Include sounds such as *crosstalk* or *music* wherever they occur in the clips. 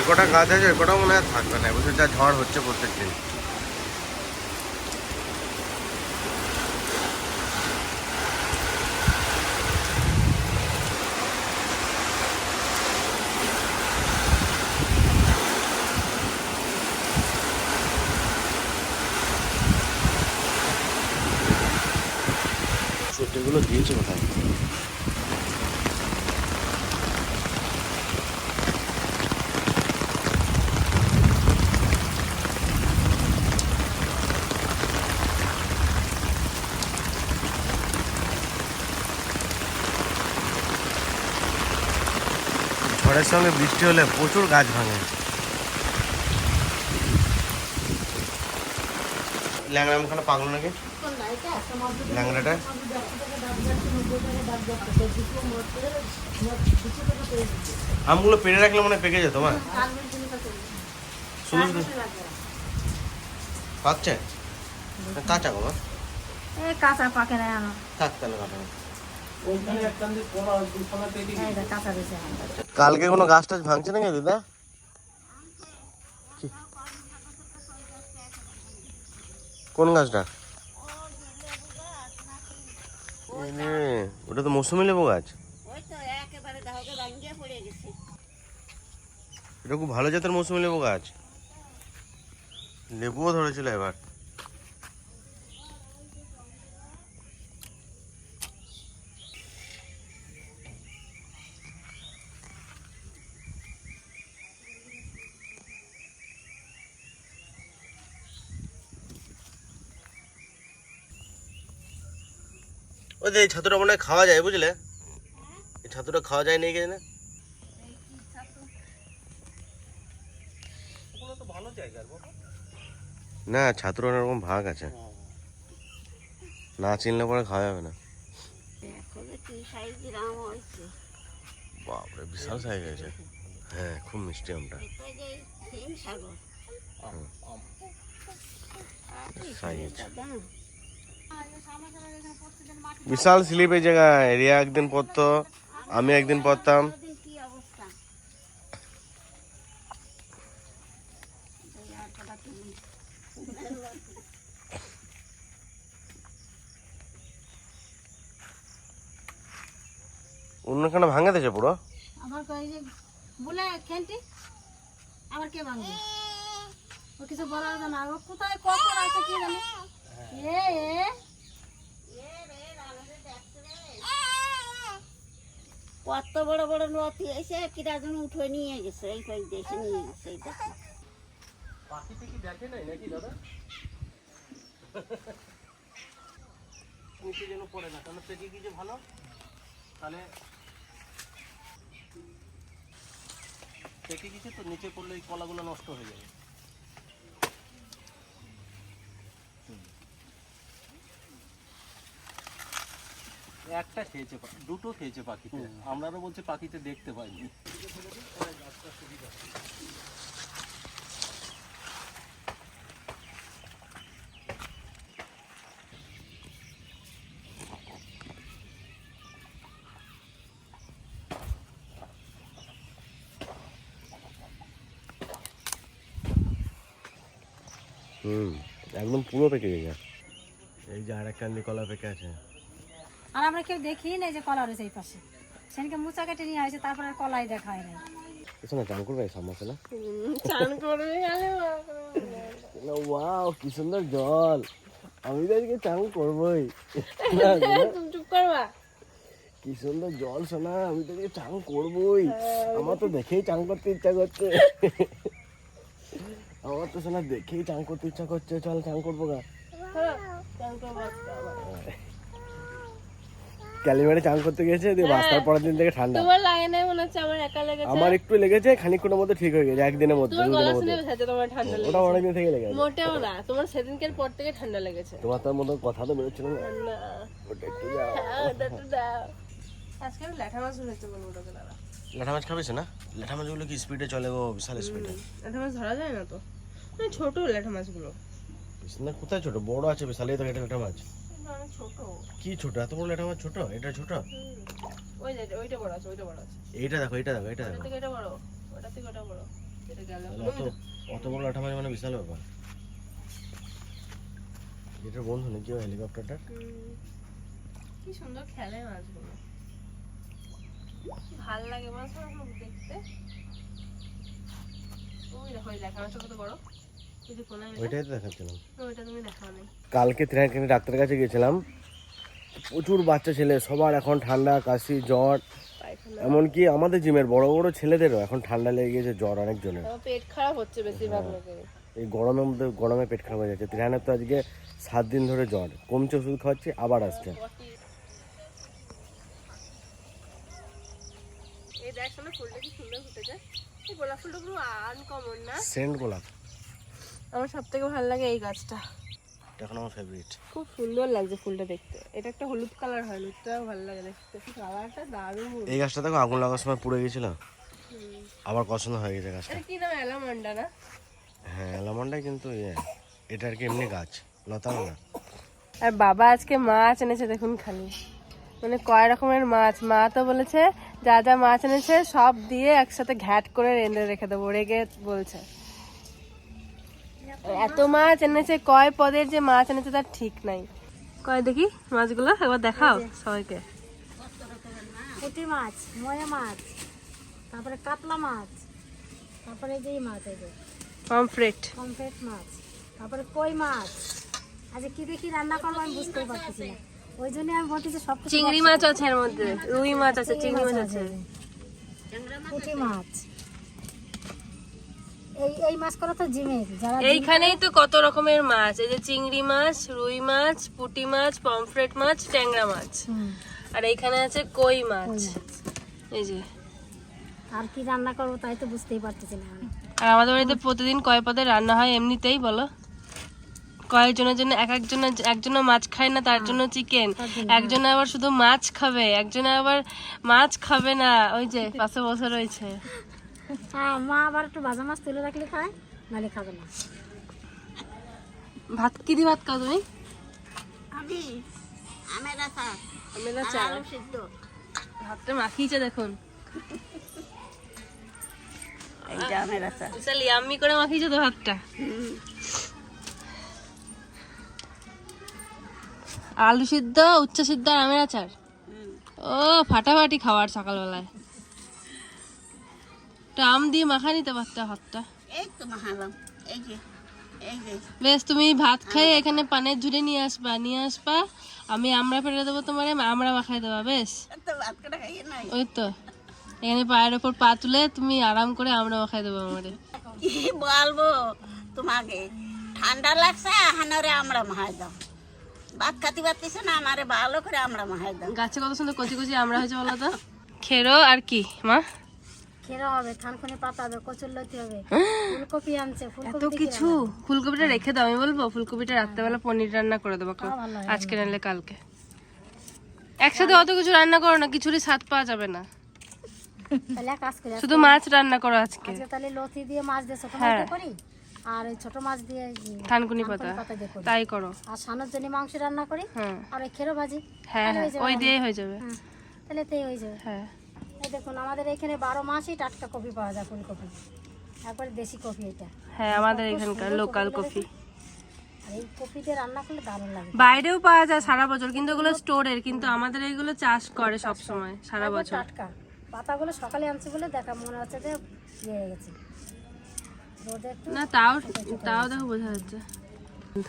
যে কটা গাছ আছে কটা মনে হয় থাকবে না। এবছর যা ঝড় হচ্ছে প্রত্যেক দিন চটিগুলো দিয়েছে কোথায় ঝড়ের সঙ্গে বৃষ্টি হলে প্রচুর গাছ ভাঙে। ল্যাংড়া আমখানা পাগল নাকি? ল্যাংড়াটা? আমগুলো পেরে রাখলে মনে পেকে যেত মা। শুধু না কাঁচা গো কাঁচা পাকে না থাক তাহলে কাঁচা। কালকে কোনো গাছ টাছ ভাঙছে নাকি দিদা? কি? কোন গাছটা? ওটা তো মৌসুমি লেবু গাছ। ওই তো একেবারে দাহকে ভাঙ্গিয়ে পড়ে গেছে। এটা খুব ভালো জাতের মৌসুমি লেবু গাছ। লেবুও ধরেছিল এবার। ওই এই ছাতুটা মনে হয় খাওয়া যায় বুঝলে? এই ছাতুটা খাওয়া যায় নাকি না ওগুলো তো ভালো না ছাতুর ওরকম ভাগ আছে। না চিনলে পরে খাওয়া যাবে না। বাপরে বিশাল সাইজ আছে হ্যাঁ খুব মিষ্টি আমটা। সাইজ বিশাল স্লিপ এই জায়গায়। রিয়া একদিন পড়তো, আমি একদিন পড়তাম। অন্যখানে ভাঙে পুরো। আবার কে ভাঙবে? কিছু বলার কোথায়, কখন আছে কি জানে? কত বড় বড় নথি এসে কিরা যেন উঠে নিয়ে গেছে, এই কয়েক দেশে নিয়ে গেছে, এই দেখো। কি দেখে নাই নাকি দাদা? নিচে যেন পড়ে না, তাহলে পেকে গিয়ে ভালো? তাহলে পেকে গেছে তো নিচে পড়লে এই কলাগুলো নষ্ট হয়ে যাবে। একটা খেয়েছে দুটো খেয়েছে পাখিতে। আমরাও বলছি পাখিতে দেখতে পাইনি। হুম একদম পুরো পেকে গেছে। এই যে আর এক কান্দি কলা পেকে আছে। আর আমরা কেউ দেখি না যে কলা রয়েছে এই পাশে। সেদিনকে মুচা কেটে নিয়ে আসে তারপরে আর কলাই দেখা হয় নাই। কিছু না চান করবে সামনে না? চান করবে ওয়াও কি সুন্দর জল। আমি তো আজকে চান করবোই। তুমি চুপ করবা? কি সুন্দর জল শোনা আমি তো চান করবোই। আমার তো দেখেই চান করতে ইচ্ছা করছে। আমার তো শোনা দেখেই চান করতে ইচ্ছা করছে। চল চান করব গা। চান করবা ক্যালিমারে চান করতে গেছে দিয়ে বাস্তার পরের দিন থেকে ঠান্ডা। তোমার লাগে নাই মনে হচ্ছে আমার একা লেগেছে। আমার একটু লেগেছে খানিকক্ষণের মধ্যে ঠিক হয়ে গেছে একদিনের মধ্যে তোমার গলা শুনে বোঝাচ্ছে তোমার ঠান্ডা লেগেছে। ওটা অনেকদিন থেকে লেগে আছে মোটেও না তোমার সেদিনকের পর থেকে ঠান্ডা লেগেছে। তোমার তার মতো কথা তো বেরোচ্ছিল না। না। ওটা একটু যাও ওটা তো দাও। আজকে ল্যাঠা মাছ ধরেছে বলব ওটাকে দাদা লেঠা মাছ খাবিস না? লেঠা মাছগুলো কি স্পিডে চলে গো? বিশাল স্পিডে ল্যাঠা মাছ ধরা যায় না তো? মানে ছোট ল্যাঠা মাছগুলো। না কোথায় ছোট? বড় আছে বিশাল এই তো এটা লেঠা মাছ। ছোট কি ছোট? এত বড় মাছ ছোট? এটা ছোট? ওই যে ওইটা বড় আছে ওইটা বড় আছে। এইটা দেখো এইটা দেখো এইটা ওটা দেখো। থেকে এটা বড় ওটা থেকে ওটা বড়। এটা গেল। অত অত বড় লেঠা মাছ মানে বিশাল ব্যাপার। এটার বন্ধু নাকি ওই হেলিকপ্টারটা কি সুন্দর খেলে মাছগুলো। ভালো লাগে মাছ দেখতে। ওই দেখো ওই দেখা মাছটা কত বড় ওই যে কোনায় ওইটা ওইটাই তো দেখাচ্ছিলাম। কালকে ত্রিহাটখানি ডাক্তারের কাছে গেছিলাম প্রচুর বাচ্চা ছেলে সবার এখন ঠান্ডা কাশি জ্বর। এমনকি আমাদের জিমের বড় বড় ছেলেদেরও এখন ঠান্ডা লেগে গেছে জ্বর অনেকজনের। আমার পেট খারাপ হচ্ছে বেশিরভাগ লোকের এই গরমের মধ্যে গরমে পেট খারাপ হয়ে যাচ্ছে। ত্রিহানের তো আজকে সাত দিন ধরে জ্বর। কমছে ওষুধ খাওয়াচ্ছি আবার আসছে। সেন্ট গোলাপ। আমার সব থেকে ভালো লাগে এই গাছটা। এটা এখন আমার ফেভারিট খুব সুন্দর লাগছে ফুলটা দেখতে। এটা একটা হলুদ কালার হয় হলুদটাও ভালো লাগে দেখতে। কালারটা দারুণ এই গাছটা দেখো আগুন লাগার সময় পুড়ে গেছিল? আবার পছন্দ হয়ে গেছে গাছটা। এটা কি নাম অ্যালামান্ডা না? হ্যাঁ এলামনটাই কিন্তু ইয়ে এটা আর কি এমনি গাছ লতা না। আর বাবা আজকে মাছ এনেছে দেখুন খালি। মানে কয় রকমের মাছ। মা তো বলেছে যা যা মাছ এনেছে সব দিয়ে একসাথে ঘ্যাট করে রেঁধে রেখে দেবো রেগে বলছে। এত মাছ এনেছে কয় পদের যে মাছ এনেছে তার ঠিক নাই। কয় দেখি মাছগুলো একবার দেখাও সবাইকে। পুঁটি মাছ ময়া মাছ তারপরে কাতলা মাছ তারপরে এই যে এই মাছ এই পমফ্রেট পমফ্রেট মাছ তারপরে কই মাছ। আজ কি দেখি রান্না করব আমি বুঝতেই পারতেছি না। ওই জন্য আমি বলছি যে সব চিংড়ি মাছ আছে এর মধ্যে রুই মাছ আছে চিংড়ি মাছ আছে। পুঁটি মাছ। এই এই মাছ তো জিমের যারা এইখানেই তো কত রকমের মাছ এই যে চিংড়ি মাছ রুই মাছ পুঁটি মাছ পমফ্রেট মাছ ট্যাংরা মাছ। আর এইখানে আছে কই মাছ। এই যে। আর কি রান্না করব তাই তো বুঝতেই পারতেছি না। আর আমাদের বাড়িতে প্রতিদিন কয় পদে রান্না হয় এমনিতেই বলো? কয়েকজনের জন্য এক একজন একজন মাছ খায় না তার জন্য চিকেন। একজনে আবার শুধু মাছ খাবে একজনে আবার মাছ খাবে না। ওই যে পাশে বসে রয়েছে হ্যাঁ মা আবার একটু ভাজা মাছ তুলে রাখলে খায় নাহলে খাবে না। ভাত কি দিয়ে ভাত খাও তুমি? আমি আমের সিদ্ধ। ভাতটা মাখিয়েছে দেখুন। এইটা আমের ইয়াম্মি করে মাখিয়েছে তো ভাতটা। আলু সিদ্ধ উচ্চ সিদ্ধ আর আমের আচার ও ফাটাফাটি খাওয়ার সকালবেলায়। একটা আম দিয়ে মাখা নিতে পারতে ভাতটা? এই তো মাহালাম এই যে বেশ তুমি ভাত খেয়ে এখানে পানের ঝুড়ে নিয়ে আসবা নিয়ে আসবা। আমি আমরা ফেলে দেবো তোমার আমরা মাখাই দেবা বেশ। ওই তো। এখানে পায়ের ওপর পা তুলে তুমি আরাম করে আমরা মাখাই দেবো আমারে কি বলব তোমাকে? ঠান্ডা লাগছে হানরে আমরা মাহাই দাও। ভাত খাতে পারতেছে না আমারে ভালো করে আমরা মাহাই দাও। গাছে কত সুন্দর কচি কচি আমরা হয়েছে বলো তো? খেরো আর কি মা? হবে থানকুনি পাতা হবে কচুর লতি হবে। *gasps* ফুলকপি আনছে এত কিছু? ফুলকপিটা রেখে দাও আমি বলব ফুলকপিটা রাত্রেবেলা পনির রান্না করে দেবো আজকে নাহলে কালকে। একসাথে অত কিছু রান্না করো না কিছুরই স্বাদ পাওয়া যাবে না। শুধু মাছ রান্না করো আজকে। তাহলে লতি দিয়ে মাছ দিয়ে ছোট মাছ হ্যাঁ। করি আর ওই ছোট মাছ দিয়ে থানকুনি পাতা। তাই করো। আর সানোর জন্য মাংস রান্না করি হ্যাঁ। আর ওই খেরো ভাজি। হ্যাঁ হ্যাঁ ওই দিয়ে হয়ে যাবে। তাহলে তাই হয়ে যাবে। হ্যাঁ। দেখুন আমাদের এখানে বারো মাসই টাটকা কপি পাওয়া যায় ফুলকপি একবারে দেশি কপি এটা। হ্যাঁ আমাদের এখানকার লোকাল কফি। আর এই কপি দিয়ে রান্না করলে দারুণ লাগে। বাইরেও পাওয়া যায় সারা বছর কিন্তু ওগুলো স্টোরের কিন্তু আমাদের এগুলো চাষ করে সব সময় সারা বছর। টাটকা। পাতাগুলো সকালে আনছি বলে দেখা মনে হচ্ছে যে ইয়ে হয়ে গেছে। না তাও তাও দেখো বোঝা যাচ্ছে।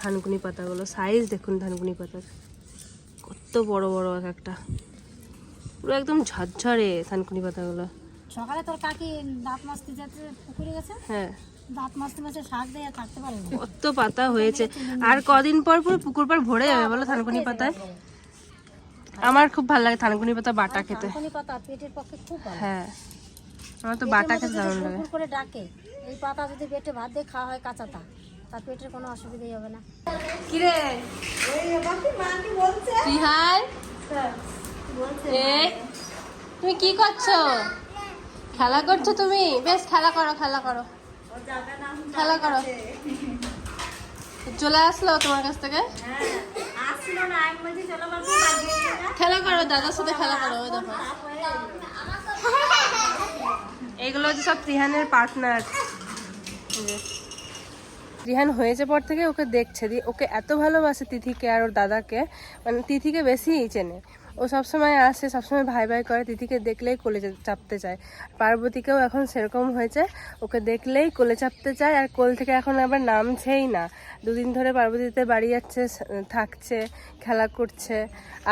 ধানকুনি পাতাগুলো সাইজ দেখুন ধানকুনি পাতার। কত বড় বড় এক একটা। পুরো একদম ঝরঝরে ধানকুনি পাতাগুলো। সকালে তোর কাকি দাঁত মাজতে যাচ্ছে পুকুরে গেছে? হ্যাঁ। দাঁত শাক দিয়ে আর থাকতে পারে না। কত পাতা হয়েছে। আর কদিন পর পুরো পুকুর পার ভরে যাবে বলো ধানকুনি পাতায়? আমার খুব ভালো লাগে থানকুনি পাতা বাটা খেতে। থানকুনি পাতা পেটের পক্ষে খুব ভালো। হ্যাঁ। আমার তো বাটা খেতে দারুণ লাগে। করে ডাকে এই পাতা যদি পেটে ভাত দিয়ে খাওয়া হয় কাঁচাটা তার পেটের কোনো অসুবিধাই হবে না। কিরে? রিহাই এ তুমি কি করছ? খেলা করছ তুমি? বেশ খেলা করো খেলা করো। খেলা করো। চলে আসলো তোমার কাছ থেকে? খেলা করো। দাদার সাথে খেলা করো ওই দেখো। এগুলো হচ্ছে সব রিহানের পার্টনার রিহান হয়েছে পর থেকে ওকে দেখছে দিয়ে ওকে এত ভালোবাসে তিথিকে আর ওর দাদাকে। মানে তিথিকে বেশিই চেনে। ও সবসময় আসে, সবসময় ভাই ভাই করে, দিদিকে দেখলেই কোলে চাপতে চায়। পার্বতীকেও এখন সেরকম হয়েছে, ওকে দেখলেই কোলে চাপতে চায় আর কোল থেকে এখন আবার নামছেই না। দুদিন ধরে পার্বতীতে বাড়ি যাচ্ছে থাকছে, খেলা করছে,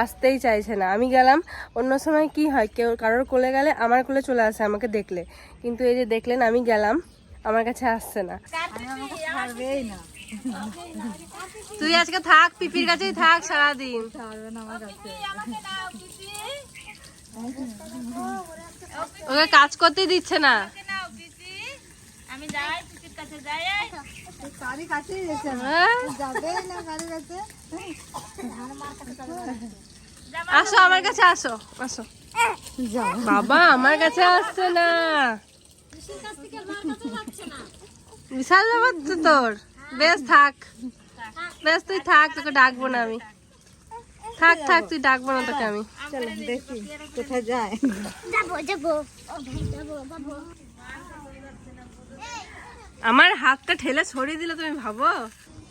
আসতেই চাইছে না। আমি গেলাম, অন্য সময় কি হয়, কেউ কারোর কোলে গেলে আমার কোলে চলে আসে আমাকে দেখলে। কিন্তু এই যে দেখলেন, আমি গেলাম, আমার কাছে আসছে না। তুই আজকে থাক পিপির কাছেই থাক সারাদিন। ওকে কাজ করতেই দিচ্ছে না। আমি যাই পিসির কাছে যাই। হ্যাঁ? আসো আমার কাছে আসো আসো। বাবা আমার কাছে আসছে না। বিশাল ব্যাপার তো তোর। বেশ থাক। বেশ তুই থাক তোকে ডাকবো না আমি। থাক থাক তুই ডাকবো না তোকে আমি। আমার হাতটা ঠেলে সরিয়ে দিলে তুমি ভাবো?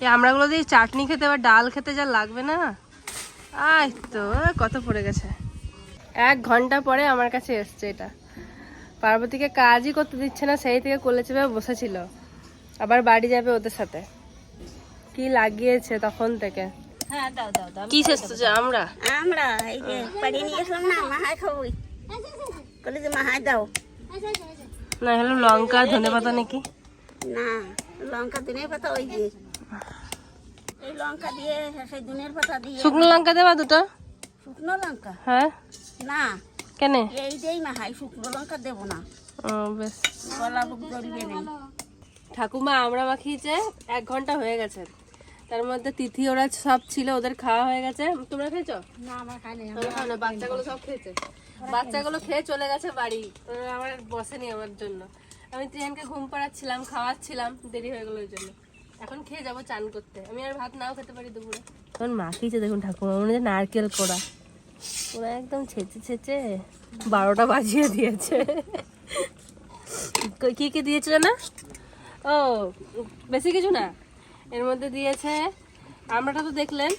এই আমরাগুলো দিয়ে চাটনি খেতে আবার ডাল খেতে যা লাগবে না? আয় তো কত পড়ে গেছে। এক ঘণ্টা পরে আমার কাছে এসছে এটা। পার্বতীকে কাজই করতে দিচ্ছে না সেই থেকে কোলে চেপে বসেছিল। আবার বাড়ি যাবে ওদের সাথে। কি লাগিয়েছে তখন থেকে? হ্যাঁ কি শেষ আমরা? আমরা এই যে বাড়ি নিয়ে গেছিলাম না মাহাই খাবই বলে যে মাহাই দাও। না হলো লঙ্কা ধনে পাতা নাকি? না লঙ্কা পাতা ওই যে। এই লঙ্কা দিয়ে সেই দিনের পাতা দিয়ে। শুকনো লঙ্কা দেবা দুটো? শুকনো লঙ্কা? হ্যাঁ। না। কেন? এই দেই মাহাই শুকনো লঙ্কা দেবো না। ও বেশ। গলা বুক ধরবে নেই ঠাকুমা আমরা মাখিয়েছে এক ঘণ্টা হয়ে গেছে। তার মধ্যে তিথি ওরা সব ছিল ওদের খাওয়া হয়ে গেছে। তোমরা খেয়েছো? না আমার খাই নেই আমরা খাও না, বাচ্চাগুলো সব খেয়েছে? বাচ্চাগুলো খেয়ে চলে গেছে বাড়ি। আমার বসেনি আমার জন্য। আমি ত্রিহানকে ঘুম পাড়াচ্ছিলাম খাওয়াচ্ছিলাম দেরি হয়ে গেলো ওই জন্য। এখন খেয়ে যাব চান করতে। আমি আর ভাত নাও খেতে পারি দুপুরে। এখন মাখিয়েছে দেখুন ঠাকুমা মনে হচ্ছে নারকেল কোড়া। ওরা একদম ছেঁচে ছেঁচে বারোটা বাজিয়ে দিয়েছে। কি কি দিয়েছিল না? ও বেশি কিছু না? এর মধ্যে দিয়েছে আমরাটা তো দেখলেন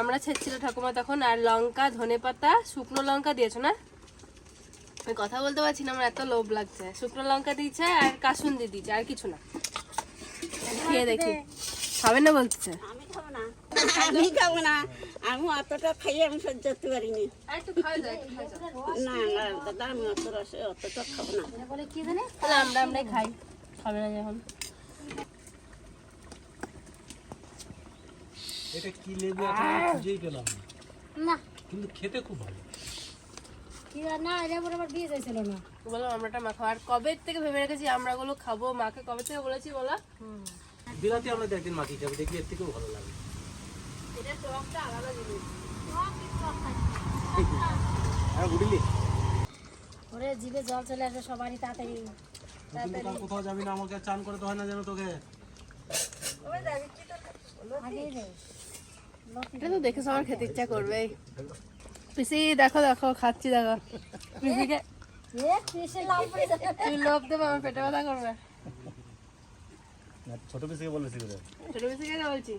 আমরা ছেড়ছিল ঠাকুমা তখন আর লঙ্কা ধনে পাতা শুকনো লঙ্কা দিয়েছ না? আমি কথা বলতে পারছি না আমার এত লোভ লাগছে। শুকনো লঙ্কা দিয়েছে আর কাসুন্দি দিয়েছে আর কিছু না। খেয়ে দেখি। খাবেন না বলতেছে? আমি খাব না। আমি খাব না। আমি অতটা খাইয়ে আমি সহ্য করতে পারিনি। না না দাদা আমি অত রসে অতটা খাব না। আমরা আমরাই খাই। খাবে না যখন। এটা কি লেবু? খুঁজেই পেলাম না। না। কিন্তু খেতে খুব ভালো। না এটা পরে আবার বিয়ে যাইছিল না। বলো আমরাটা মা আর কবে থেকে ভেবে রেখেছি আমরাগুলো খাব? মাকে কবে থেকে বলেছি বলো? বিলাতি আমরা একদিন মাখিয়ে খাব দেখি এর থেকেও ভালো লাগে। হ্যাঁ বুঝলি? ওরে জিভে জল চলে আসে সবারই তাড়াতাড়ি। কিন্তু কাল কোথাও যাবি না আমাকে চান করে তো হয় না যেন তোকে। এটা তো দেখে সবার খেতে ইচ্ছা করবে। পিসি দেখো দেখো খাচ্ছি দেখো। পিসিকে কিসে লাভ দেবো আমার পেটে ব্যথা করবে। ছোট পিসিকে বলে করে ছোট পিসিকে বলছি।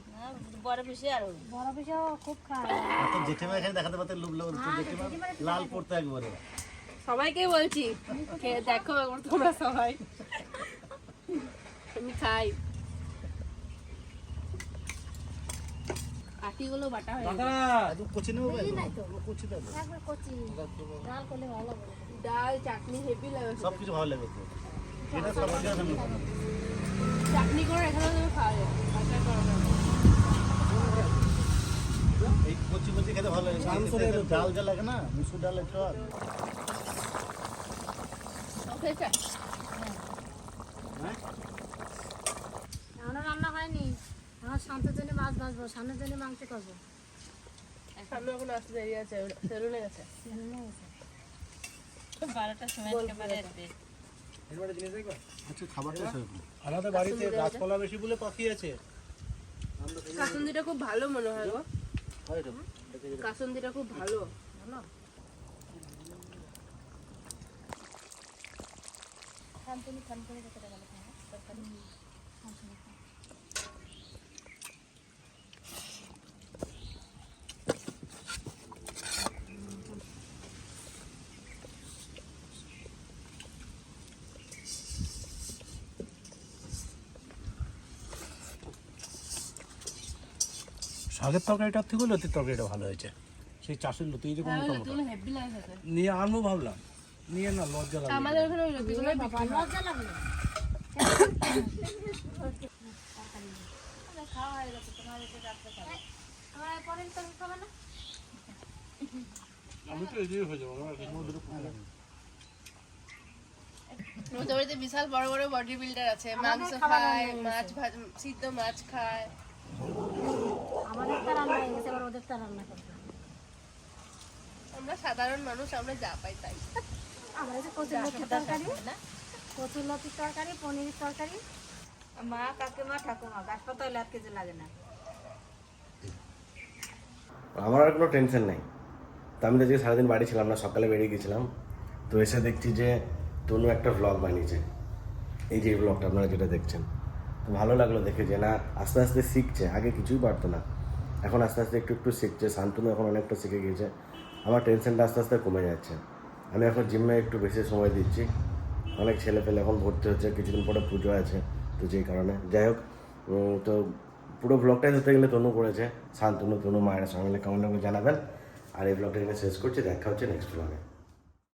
বড় বেশি আর বড় পিসেও খুব খায়। তো জেঠেমা এখানে দেখাতে পারতে লুব লুব লাল পড়তে একবারে। সবাইকেই বলছি খেয়ে দেখো একবার তোমরা সবাই। আমি খাই। আটিগুলো বাটা হয়ে ডাল করলে ভালো হবে ডাল চাটনি হেভি লাগে। সব কিছু ভালো লাগবে এটা সব চাটনি করে এখানে তুমি খাওয়া যাবে বাটার করা যাবে। এই কচি কচি খেতে ভালো লাগে। ডাল যা লাগে না মুসুর ডালের এখনও রান্না হয়নি। আমার শান্তের জন্য মাছ ভাজবো সামনের জন্য মাংস করব। সামনে এখন আসতে দেরি আছে সেলুনে গেছে। আচ্ছা খাবারটা সেরকম আমাদের বাড়িতে গাছপালা বেশি বলে পাখি আছে কাসুন্দিটা খুব ভালো মনে হয় গো। কাসুন্দিটা খুব ভালো? শাকের তরকারিটার থেকে লতির তরকারিটা ভালো হয়েছে। সেই চাষের লতি। হেভি লাগছে নিয়ে আনব ভাবলাম। নিয়ে না লজ্জা লাগল আমাদের ওখানে ওই বাবা লজ্জা লাগল আমার পরের তরকারি খাবে না? আমি তো এদিকে হয়ে যাব আমার বাড়িতে বিশাল বড় বড় বডি বিল্ডার আছে। মাংস খায় মাছ ভাজ সিদ্ধ মাছ খায়। আমাদের তো রান্না হয়ে গেছে এবার ওদের তো রান্না করবে আমরা সাধারণ মানুষ আমরা যা পাই তাই। আমরা যে কচুর লতির তরকারি কচুর লতির তরকারি পনিরের তরকারি। মা কাকিমা ঠাকুমা গাছ হলে আর কিছু লাগে না। আমার আর কোনো টেনশন নেই। তো আমি তো আজকে সারাদিন বাড়ি ছিলাম না সকালে বেরিয়ে গেছিলাম। তো এসে দেখছি যে তনু একটা ভ্লগ বানিয়েছে। এই যে ব্লগটা আপনারা যেটা দেখছেন। তো ভালো লাগল দেখে যে না আস্তে আস্তে শিখছে। আগে কিছুই পারতো না। এখন আস্তে আস্তে একটু একটু শিখছে। শান্তনু এখন অনেকটা শিখে গিয়েছে। আমার টেনশনটা আস্তে আস্তে কমে যাচ্ছে। আমি এখন জিমে একটু বেশি সময় দিচ্ছি। অনেক ছেলে পেলে এখন ভর্তি হচ্ছে, কিছুদিন পরে পুজো আছে, তো যেই কারণে। যাই হোক তো পুরো ব্লগটাই ধরতে গেলে তনু করেছে, শান্তনু, তনু, মায়ের সঙ্গে কেমন লাগবে জানাবেন। আর এই ব্লগটা এখানে শেষ করছি, দেখা হচ্ছে নেক্সট ব্লগে